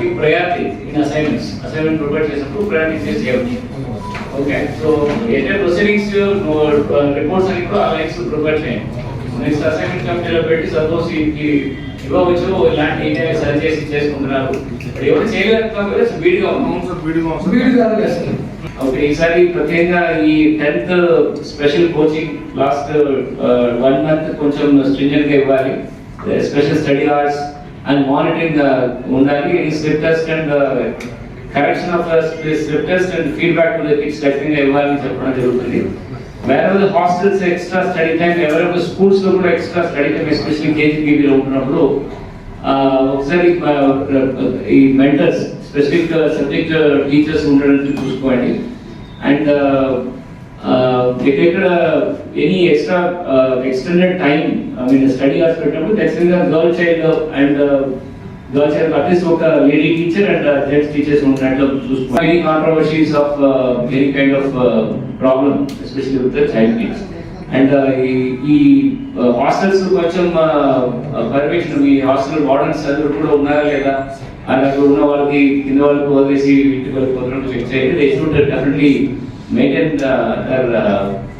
Give priority in assignments assignment prepare చేసినప్పుడు priority చేసి okay so ఏంటంటే ప్రొసీడింగ్స్ రిపోర్ట్స్ అన్ని కూడా ఆ లైన్స్ ప్రిపేర్ చేయండి. నెక్స్ట్ అసైన్మెంట్ కమిటీలో పెట్టి సపోజ్ ఈ ఇవ్వవచ్చు ఇలాంటి ఏంటంటే సరి చేసి చేసుకుంటున్నారు. ఇప్పుడు ఎవరు చేయలేకపోతే వీడిగా ఉన్నాం ఓకే ఈసారి ప్రత్యేకంగా ఈ tenth special coaching last one month కొంచెం స్ట్రింజెంట్గా ఇవ్వాలి. Special study hours and monitoring ఉండాలి. Slip test and correction of slip test and feedback to the kids ఖచ్చితంగా ఇవ్వాలని చెప్పడం జరుగుతుంది. వేరే హాస్టల్స్ ఎక్స్ట్రా స్టడీ టైం ఎవరైనా స్కూల్స్లో కూడా ఎక్స్ట్రా స్టడీ టైం ఎస్పెషల్లీ కేజీబీవీలో ఉంటున్నప్పుడు ఒకసారి ఈ మెంటర్స్ స్పెసిఫిక్ సబ్జెక్ట్ టీచర్స్ ఉండడానికి చూసుకోండి. అండ్ ఇక్కడ any extra extended time I mean study hours పెట్టినప్పుడు ఖచ్చితంగా girl child and girl child at least ఒక lady teacher and gents teachers ఉన్నట్లు చూసుకోవాలి any controversies of any kind of problem especially with child kids and ఈ hostels కొంచెం permission ఈ hostel wardens అందరూ కూడా ఉన్నారా లేదా? అలాగే ఉన్న వాళ్ళకి కింద వాళ్ళకి వదిలేసి ఇంటికి వెళ్ళిపోతున్నట్టు చెక్ చేయండి. They should definitely maintain their uh, uh,